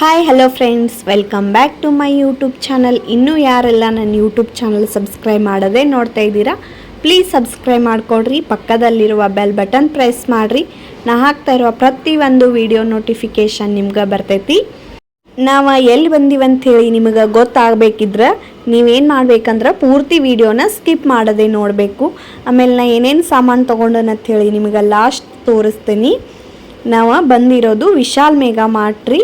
Hi hello friends welcome back to my YouTube channel ಇನ್ನೂ ಯಾರೆಲ್ಲ ನನ್ನ ಯೂಟ್ಯೂಬ್ ಚಾನಲ್ ಸಬ್ಸ್ಕ್ರೈಬ್ ಮಾಡೋದೇ ನೋಡ್ತಾ ಇದ್ದೀರಾ ಪ್ಲೀಸ್ ಸಬ್ಸ್ಕ್ರೈಬ್ ಮಾಡಿಕೊಡ್ರಿ. ಪಕ್ಕದಲ್ಲಿರುವ ಬೆಲ್ ಬಟನ್ ಪ್ರೆಸ್ ಮಾಡಿರಿ. ನಾ ಹಾಕ್ತಾ ಇರುವ ಪ್ರತಿಯೊಂದು ವಿಡಿಯೋ ನೋಟಿಫಿಕೇಷನ್ ನಿಮ್ಗೆ ಬರ್ತೈತಿ. ನಾವು ಎಲ್ಲಿ ಬಂದೀವಂತ ಹೇಳಿ ನಿಮಗೆ ಗೊತ್ತಾಗಬೇಕಿದ್ರೆ, ನೀವೇನು ಮಾಡ್ಬೇಕಂದ್ರೆ ಪೂರ್ತಿ ವಿಡಿಯೋನ ಸ್ಕಿಪ್ ಮಾಡದೆ ನೋಡಬೇಕು. ಆಮೇಲೆ ನಾ ಏನೇನು ಸಾಮಾನು ತೊಗೊಂಡನಂತ ಹೇಳಿ ನಿಮಗೆ ಲಾಸ್ಟ್ ತೋರಿಸ್ತೀನಿ. ನಾವು ಬಂದಿರೋದು ವಿಶಾಲ್ ಮೇಘಾ ಮಾರ್ಟ್ ರೀ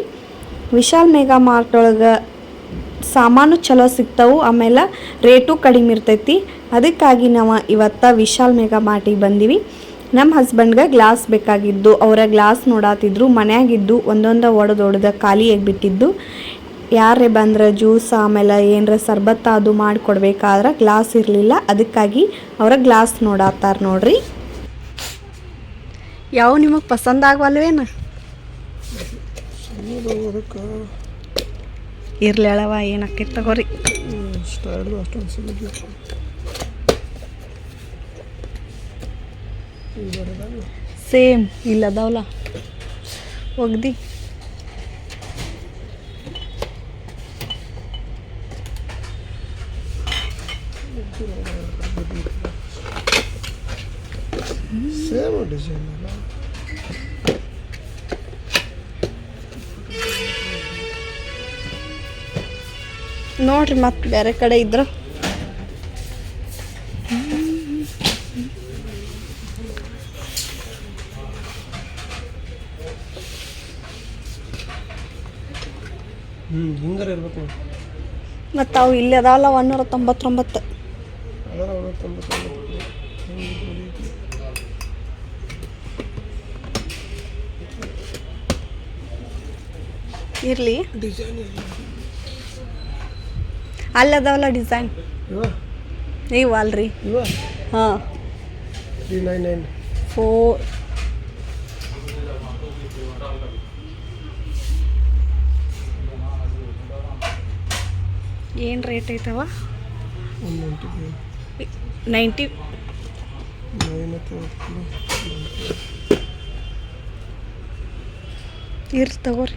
ವಿಶಾಲ್ ಮೇಘಾ ಮಾರ್ಟ್ ಒಳಗೆ ಸಾಮಾನು ಚಲೋ ಸಿಗ್ತಾವು, ಆಮೇಲೆ ರೇಟು ಕಡಿಮೆ ಇರ್ತೈತಿ. ಅದಕ್ಕಾಗಿ ನಾವು ಇವತ್ತು ವಿಶಾಲ್ ಮೇಘಾ ಮಾರ್ಟಿಗೆ ಬಂದೀವಿ. ನಮ್ಮ ಹಸ್ಬೆಂಡ್ಗೆ ಗ್ಲಾಸ್ ಬೇಕಾಗಿದ್ದು, ಅವರ ಗ್ಲಾಸ್ ನೋಡಾತಿದ್ರು, ಮನೆಯಾಗಿದ್ದು ಒಂದೊಂದು ಒಡೆದು ಒಡೆದ ಖಾಲಿ ಆಗಿಬಿಟ್ಟಿದ್ದು. ಯಾರೇ ಬಂದ್ರೆ ಜ್ಯೂಸ್, ಆಮೇಲೆ ಏನರ ಸರ್ಬತ್ತ ಅದು ಮಾಡಿಕೊಡ್ಬೇಕಾದ್ರೆ ಗ್ಲಾಸ್ ಇರಲಿಲ್ಲ, ಅದಕ್ಕಾಗಿ ಅವರ ಗ್ಲಾಸ್ ನೋಡಾತಾರೆ ನೋಡ್ರಿ. ಯಾವ ನಿಮಗೆ ಪಸಂದ್ ಆಗವಲ್ವೇನು? ಇರ್ಲಿ ಅಳವ ಏನಕ್ಕೆ ತಗೋರಿ ಸ್ಟೈಲು ಅಷ್ಟೊಂದು ಸಿಗುತ್ತೆ ಸೇಮ್ ಇಲ್ಲ ಅದಾವಲ್ಲ ಒಗ್ದಿ ಸೇಮ್ ಡಿಸೈನ್ ಅಲ್ಲ ನೋಡ್ರಿ ಮತ್ತೆ ಬೇರೆ ಕಡೆ ಇದ್ರು. ಮತ್ತು ಅವು ಇಲ್ಲಿ ಅದಾವಲ್ಲ ಒಂದೂರ ತೊಂಬತ್ತೊಂಬತ್ತು. ಇರಲಿ. ಡಿಸೈನ್ ಅಲ್ಲಿ ಅದಾವಲ್ಲ ಡಿಸೈನ್ ನೀವು ಅಲ್ರಿ ಹಾಂ. Three nine. Nine four. ಏನು ರೇಟ್ ಐತವ? ನೈಂಟಿ. ಅಥವಾ ತಗೋರಿ.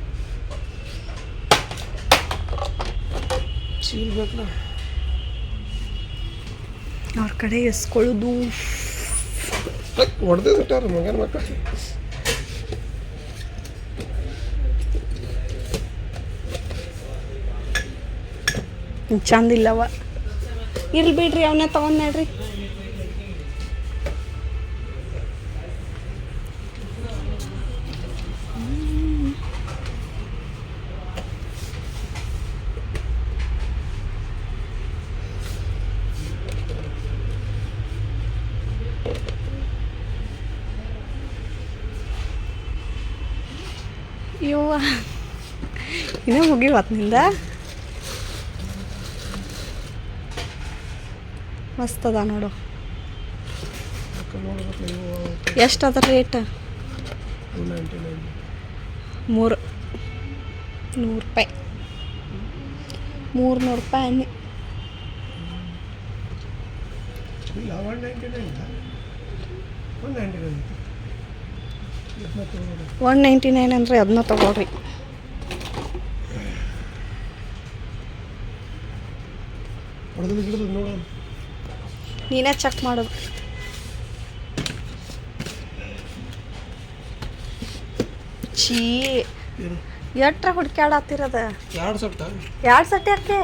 ಚೀಲ್ ಬೇಕಲ್ಲ ಅವ್ರ ಕಡೆ ಎಸ್ಕೊಳ್ಳೋದು. ಹೊಡೆದೇ ಬಿಟ್ಟಾರ ಮಗನ ಮಕ್ಕಳು ಚಂದಿಲ್ಲವ. ಇರ್ಲಿ ಬಿಡ್ರಿ ಅವನ್ನ ತಗೊಂಡ್ ಯವ್ವ ಇನ್ನೂ ಮುಗಿವತ್ತಿನಿಂದ ಮಸ್ತ್ ಅದ ನೋಡು ಎಷ್ಟು ಅದ ರೇಟ್ ಮೂರು ನೂರು ರೂಪಾಯಿ ಮೂರು ನೂರು ರೂಪಾಯಿ ಇಲ್ಲ one ninety nine one ninety nine one ninety nine ಅಂದರೆ ಅದನ್ನ ತಗೊಳ್ರಿ. ನೀನೇ ಚೆಕ್ ಮಾಡೋದು ಏನು? ಎಟ್ರ ಹುಡ್ಕ್ಯಾಡತ್ತಿರದ ಎರಡು ಸತಿ ಯಾಕೆ?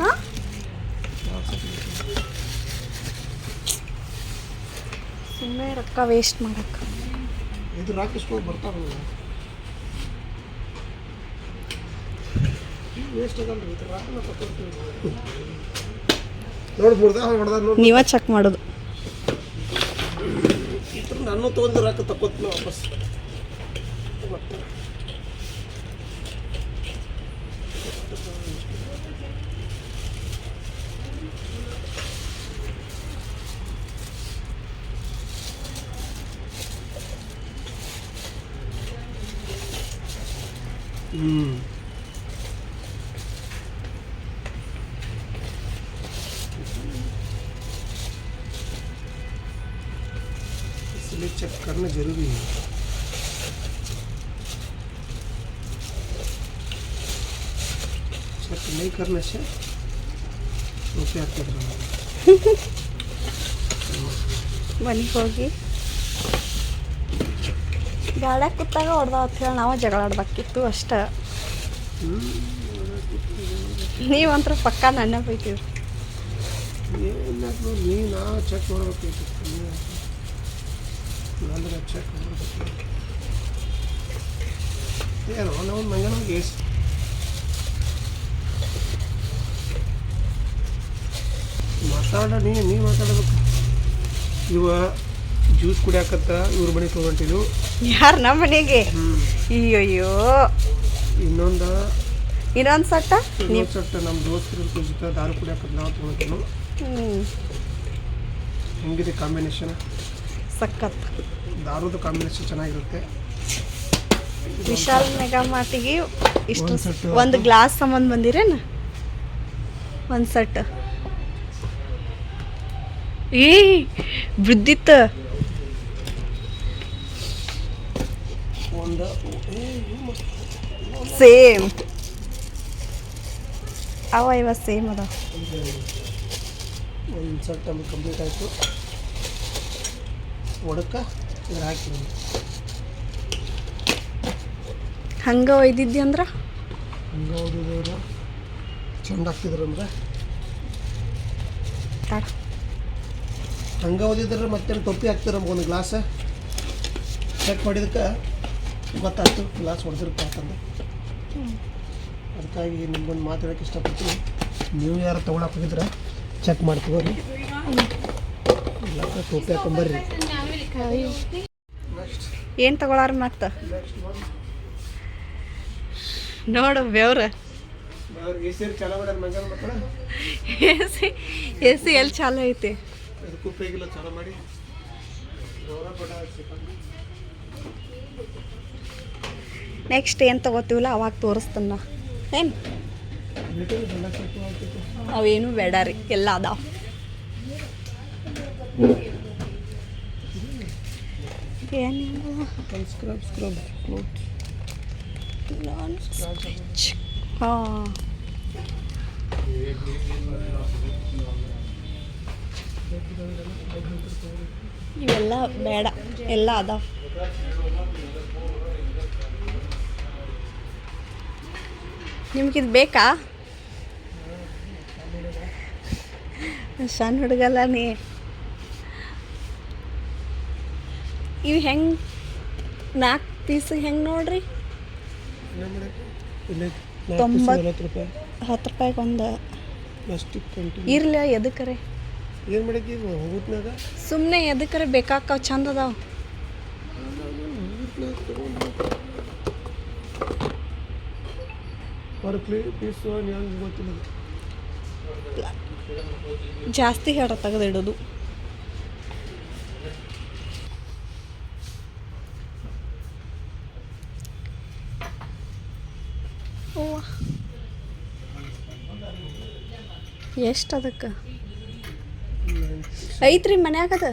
ಹಾಂ? ಸುಮ್ಮನೆ ರೊಕ್ಕ ವೇಸ್ಟ್ ಮಾಡಕ್ಕೆ. ಇದು ರಾಕಿಸ್ಕೊಂಡು ಬರ್ತಾರಲ್ಲ. ವೇಸ್ಟ್ ಇದು ರಾಕನ ನೋಡಿ ಮುರ್ದ ಹೊಡೆದ ನೋಡಿ. ನೀವೇ ಚೆಕ್ ಮಾಡೋದು. ನಾನು ತೊಗೊಂಡು ರಾಕ ತಕ್ಕೋತೀನಿ ವಾಪಸ್. ಹ್ಞೂ हम्म। इसलिए चेक करना ज़रूरी है। चेक नहीं करना से रुपया प्यार कर रहा वाली बनी होगी। ಗಾಡ್ಯಾಗ ಕೂತಾಗ ಹೊಡೆದ ಅಂತ ಹೇಳಿ ನಾವು ಜಗಳ ಆಡ್ಬೇಕಿತ್ತು ಅಷ್ಟೆ. ನೀವಂತ್ರ ಪಕ್ಕ ನನ್ನ ಬೈತೀವಿ ಏನಾದ್ರು ನೀ ನಾ ಚೆಕ್ ಮಾಡ್ಬೇಕಾಗಿತ್ತು ನಂದ್ರೆ ಚೆಕ್ ಮಾಡ್ಬೇಕು ಏನೋ, ನಾವು ಮಂಗನಿಗೆ ಎಷ್ಟು ಮಾತಾಡ, ನೀ ನೀ ಮಾತಾಡ್ಬೇಕು. ಇವ ಜ್ಯೂಸ್ ಕುಡಿಯಾಕತ್ತ, ಇವ್ರ ಮನೆ ತೊಗೊಂಡಿದ್ದು. ಯಾರು ನಮ್ಮ ಮನೆಗೆ? ಅಯ್ಯಯ್ಯೋ. ಇನ್ನೊಂದು? ಇನ್ನೊಂದು ಸಟ್ಟ? ನೀವು ಸಟ್ಟ ನಮ್ಮ ದೋಸ್ತರು ಜೊತೆ ದಾರು ಕುಡಿಯಕ್ಕೆ ನಾವು ತಗೊಳ್ತೀನಿ ಹೆಂಗಿದೆ ಕಾಂಬಿನೇಷನ್ ಸಖತ್. ದಾರುದು ಕಾಂಬಿನೇಷನ್ ಚೆನ್ನಾಗಿರುತ್ತೆ. ವಿಶಾಲ್ ಮೆಗಾ ಮಾತಿಗೆ ಇಷ್ಟು ಒಂದ್ ಒಂದು ಗ್ಲಾಸ್ ಸಂಬಂಧ ಬಂದಿರೇನ? ಒಂದು ಸೆಟ್ ಏ ಬಿದ್ದಿತ್ತ ಒಂದು ಸೇಮ್ ಅವ ಇವ ಸೇಮ್ ಅದ ಒಂದು ಸೆಟ್ ನಮ್ಗೆ ಕಂಪ್ಲೀಟ್ ಆಯಿತು. ಒಡಕ ಇದ್ರ ಹಾಕಿ ಹಂಗೆ ಒಯ್ದಿದ್ದಿ ಅಂದ್ರೆ? ಹಂಗೆ ಒಯ್ದಿದ್ರು ಚಂದ ಆಗ್ತಿದ್ರು ಅಂದ್ರೆ? ಹಂಗೆ ಓದಿದ್ರೆ ಮತ್ತೆ ಟೊಪ್ಪಿ ಹಾಕ್ತಿರ ಒಂದು ಗ್ಲಾಸ್? ಚೆಕ್ ಮಾಡಿದಕ್ಕೆ ಗೊತ್ತಾಯ್ತು ಗ್ಲಾಸ್ ಹೊಡೆದಿರಪ್ಪ ಅಂತಂದು. ಅದಕ್ಕಾಗಿ ನಿಮ್ಗೊಂದು ಮಾತಾಡೋಕೆ ಇಷ್ಟಪಡ್ತೀನಿ. ನೀವು ಯಾರು ತೊಗೊಳಕ್ಕೆ ಹೋಗಿದ್ರೆ ಚೆಕ್ ಮಾಡ್ತೀವಿ ಇಲ್ಲ ಟೋಪಿ ಹಾಕೊಂಬರ್ರಿ. ಏನು ತಗೊಳಾರ ಮತ್ತೆ? ನೋಡು ಬೆವ್ರ. ಎ ಸಿ ಚಾಲೋ ಮಾಡ್ಯಾರ ಮಂಗನ ಮಕ್ಕಳ ಎ ಸಿ ಎ ಸಿ ಎಲ್ಲಿ ಚಾಲು ಐತಿ ಚಾಲೋ ಮಾಡಿ ನೆಕ್ಸ್ಟ್ ಏನು ತಗೋತೀವಲ್ಲ, ಅವಾಗ ತೋರಿಸ್ತಾನ ಏನು? ಅವೇನು ಬೇಡ ರೀ, ಎಲ್ಲ ಅದಾವ. ಹಾಂ ಇವೆಲ್ಲ ಬೇಡ, ಎಲ್ಲ ಅದಾವ. ನಿಮ್ಗಿದು ಬೇಕಾ? ಸಣ್ಣ ಹುಡುಗಲ್ಲ ನೀ. ಇವು ಹೆಂಗೆ ನಾಲ್ಕು ಪೀಸ್ ಹೆಂಗೆ ನೋಡ್ರಿ? ತೊಂಬತ್ತು. ಹತ್ತು ರೂಪಾಯಿಗೆ ಒಂದು. ಇರ್ಲಿ ಎದಕ್ಕರೆ ಸುಮ್ಮನೆ ಎದಕ್ಕರೆ ಬೇಕಾಕ ಚಂದ ಅದಾವ. ಪರ್ ಕ್ಲೀ ಪೀಸು ಹೆಂಗೆ ಗೊತ್ತಿಲ್ಲ. ಜಾಸ್ತಿ ಹೇಳ ತೆಗೆದಿಡೋದು. ಎಷ್ಟು ಅದಕ್ಕೆ? ಐತ್ರಿ ಮನ್ಯಾಗದ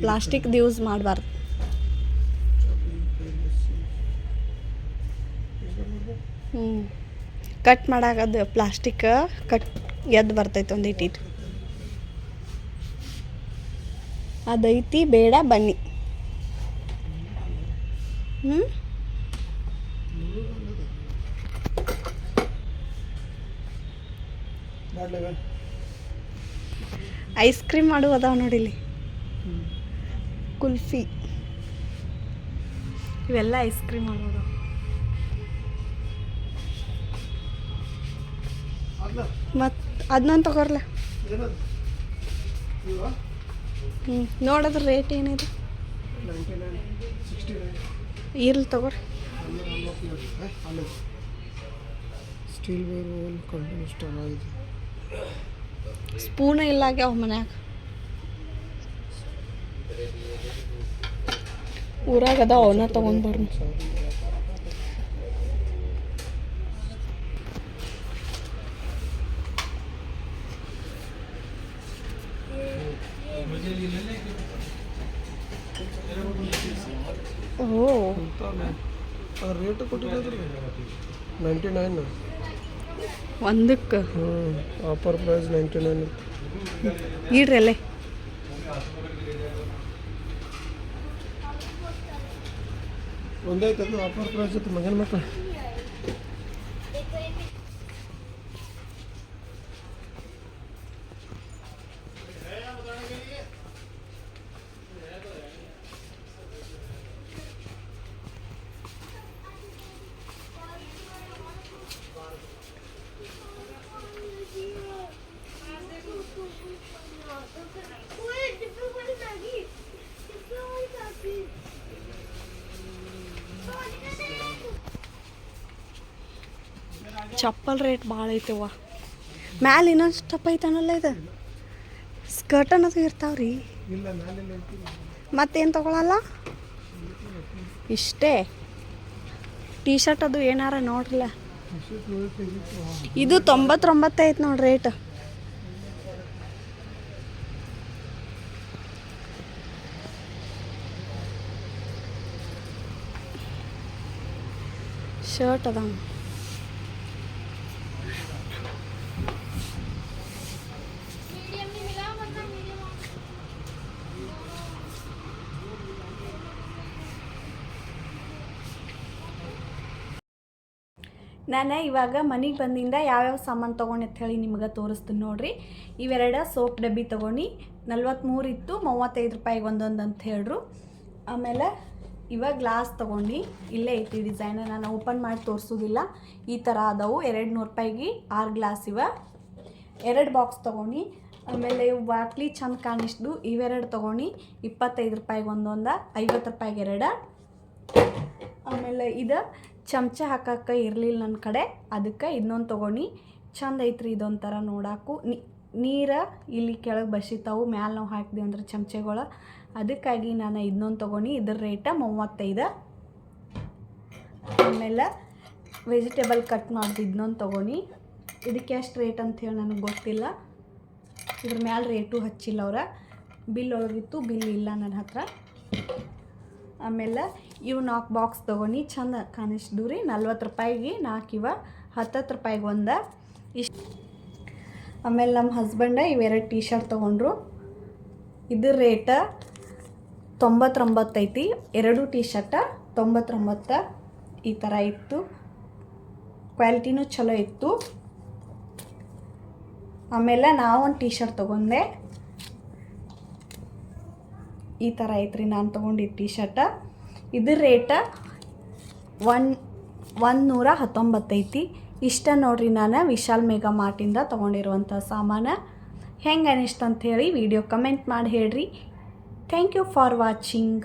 ಪ್ಲಾಸ್ಟಿಕ್ ಯೂಸ್ ಮಾಡಬಾರ್ದು. ಹ್ಞೂ ಕಟ್ ಮಾಡಾಗದು ಪ್ಲಾಸ್ಟಿಕ್ ಕಟ್ ಎದ್ದು ಬರ್ತೈತೆ ಒಂದು ಇಟ್ಟಿಟ್ಟು ಅದೈತಿ ಬೇಡ ಬನ್ನಿ. ಹ್ಞೂ ಐಸ್ ಕ್ರೀಮ್ ಮಾಡು ಅದಾವ ನೋಡಿಲಿ ಕುಲ್ಫಿ. ಇವೆಲ್ಲ ಐಸ್ ಕ್ರೀಮ್ ಮಾಡೋದು ಮತ್ತು ಅದನ್ನ ತಗೋರ್ಲ. ಹ್ಞೂ ನೋಡೋದ್ರ ರೇಟ್ ಏನಿದೆ? ಇರ್ಲಿ ತಗೋರಿ. ಸ್ಟೀಲ್ ವೇರ್ ಆಗಿದೆ. ಸ್ಪೂನ್ ಇಲ್ಲ ಆಗ್ಯಾವ ಮನ್ಯಾಗ. ಊರಾಗ ಅದಾವ ಅವನ್ನ ತೊಗೊಂಡ್ ಓ ರೇಟ್ ಕೊಟ್ಟಿದ್ರಿ ನೈಂಟಿ ನೈನ್. ಒಂದಕ್ಕೆ? ಹ್ಞೂ ಆಫರ್ ಪ್ರೈಸ್ ನೈಂಟಿ ನೈನ್. ಇಡ್ರಿ ಅಲ್ಲೇ ಒಂದೇ ಆಫರ್ ಪ್ರೈಸ್ ಇತ್ತು ಮಗನ ಮಕ್ಕಳು ಚಪ್ಪಲ್ ರೇಟ್ ಭಾಳ ಐತೆವ ಮ್ಯಾಲೆ ಇನ್ನೊಂದು ಸ್ಟಪ್ ಐತನಲ್ಲ ಇದು? ಸ್ಕರ್ಟ್ ಅನ್ನೋದು ಇರ್ತಾವ್ರಿ. ನಾನೆಲ್ಲ ಐತಿ ಮತ್ತೇನು ತಗೊಳಲ್ಲ? ಇಷ್ಟೇ. ಟೀ ಶರ್ಟ್ ಅದು ಏನಾರ ನೋಡ್ರಲ್ಲ. ಇದು ತೊಂಬತ್ತೊಂಬತ್ತು ಐತೆ ನೋಡಿ ರೇಟ್ ಶರ್ಟ್ ಅದಾವ. ನಾನು ಇವಾಗ ಮನೆಗೆ ಬಂದಿಂದ ಯಾವ್ಯಾವ ಸಾಮಾನು ತೊಗೊಂಡು ಅಂತ ಹೇಳಿ ನಿಮ್ಗೆ ತೋರಿಸ್ತೀನಿ ನೋಡ್ರಿ. ಇವೆರಡ ಸೋಪ್ ಡಬ್ಬಿ ತೊಗೊಂಡು ನಲ್ವತ್ತ್ಮೂರು ಇತ್ತು, ಮೂವತ್ತೈದು ರೂಪಾಯಿಗೆ ಒಂದೊಂದು ಅಂತ ಹೇಳ್ರು. ಆಮೇಲೆ ಇವಾಗ ಗ್ಲಾಸ್ ತೊಗೊಂಡು, ಇಲ್ಲೇ ಐತಿ ಡಿಸೈನ್ ನಾನು ಓಪನ್ ಮಾಡಿ ತೋರಿಸೋದಿಲ್ಲ. ಈ ಥರ ಅದಾವು ಎರಡು ನೂರು ರೂಪಾಯಿಗೆ ಆರು ಗ್ಲಾಸ್ ಇವ. ಎರಡು ಬಾಕ್ಸ್ ತೊಗೊಂಡು, ಆಮೇಲೆ ಇವು ಬಾಟ್ಲಿ ಚಂದ ಕಾಣಿಸ್ದು, ಇವೆರಡು ತೊಗೊಂಡು ಇಪ್ಪತ್ತೈದು ರೂಪಾಯಿಗೆ ಒಂದೊಂದು, ಐವತ್ತು ರೂಪಾಯಿಗೆ ಎರಡು. ಆಮೇಲೆ ಇದು ಚಮಚ ಹಾಕಕ್ಕೆ ಇರಲಿಲ್ಲ ನನ್ನ ಕಡೆ. ಅದಕ್ಕೆ ಇನ್ನೊಂದು ತೊಗೊಂಡು. ಚಂದ ಐತ್ರಿ ಇದೊಂಥರ ನೋಡಾಕು. ನೀರು ಇಲ್ಲಿ ಕೆಳಗೆ ಬಸಿತಾವು. ಮ್ಯಾಲೆ ನಾವು ಹಾಕಿದ್ವಿ ಅಂದ್ರೆ ಚಮಚೆಗಳ. ಅದಕ್ಕಾಗಿ ನಾನು ಇದನ್ನೊಂದು ತೊಗೊಂಡು. ಇದ್ರ ರೇಟ ಮೂವತ್ತೈದು. ಆಮೇಲೆ ವೆಜಿಟೇಬಲ್ ಕಟ್ ಮಾಡಿದ್ದು ಇದನ್ನೊಂದು ತೊಗೊಂಡು. ಇದಕ್ಕೆ ಎಷ್ಟು ರೇಟ್ ಅಂಥೇಳಿ ನನಗೆ ಗೊತ್ತಿಲ್ಲ. ಇದ್ರ ಮ್ಯಾಲೆ ರೇಟು ಹಚ್ಚಿಲ್ಲ ಅವ್ರ. ಬಿಲ್ ಒಳಗಿತ್ತು, ಬಿಲ್ ಇಲ್ಲ ನನ್ನ ಹತ್ರ. ಆಮೇಲೆ ಇವು ನಾಲ್ಕು ಬಾಕ್ಸ್ ತೊಗೊಂಡು ಚಂದ ಕಾಣಿಸ್ದು ರೀ ನಲ್ವತ್ತು ರೂಪಾಯಿಗೆ ನಾಲ್ಕು ಇವ, ಹತ್ತತ್ತು ರೂಪಾಯಿಗೆ ಒಂದ. ಇಷ್ಟು ಆಮೇಲೆ ನಮ್ಮ ಹಸ್ಬೆಂಡ ಇವೆರಡು ಟೀ ಶರ್ಟ್ ತೊಗೊಂಡ್ರು. ಇದ್ರ ರೇಟ ತೊಂಬತ್ತೊಂಬತ್ತೈತಿ ಎರಡು ಟೀ ಶರ್ಟ ತೊಂಬತ್ತೊಂಬತ್ತು ಈ ಥರ ಇತ್ತು. ಕ್ವಾಲಿಟಿನೂ ಚಲೋ ಇತ್ತು. ಆಮೇಲೆ ನಾವೊಂದು ಟೀ ಶರ್ಟ್ ತೊಗೊಂಡೆ. ಈ ಥರ ಐತ್ರಿ, ನಾನು ತೊಗೊಂಡಿದ್ದ ಟೀ ಶರ್ಟ ಇದ್ರ ರೇಟ ಒನ್ ಒಂದು ನೂರ ಹತ್ತೊಂಬತ್ತೈತಿ ಇಷ್ಟ ನೋಡ್ರಿ ನಾನು ವಿಶಾಲ್ ಮೇಘಾ ಮಾರ್ಟಿಂದ ತೊಗೊಂಡಿರುವಂಥ ಸಾಮಾನು. ಹೆಂಗೆ ಅನಿಸ್ತು ಹೇಳಿ ವಿಡಿಯೋ ಕಮೆಂಟ್ ಮಾಡಿ ಹೇಳ್ರಿ. Thank you for watching